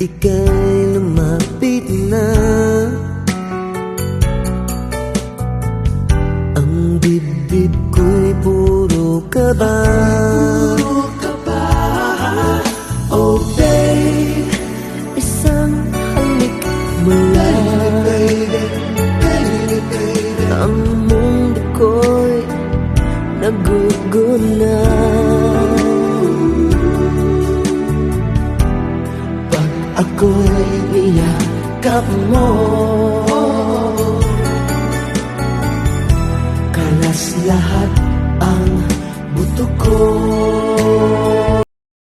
ika'y lumapit na Ang dibdib ko'y puro kaba Oh babe, isang halik mo lang. Ang mundo ko'y ako'y niyakap mo. Kalas lahat ang buto ko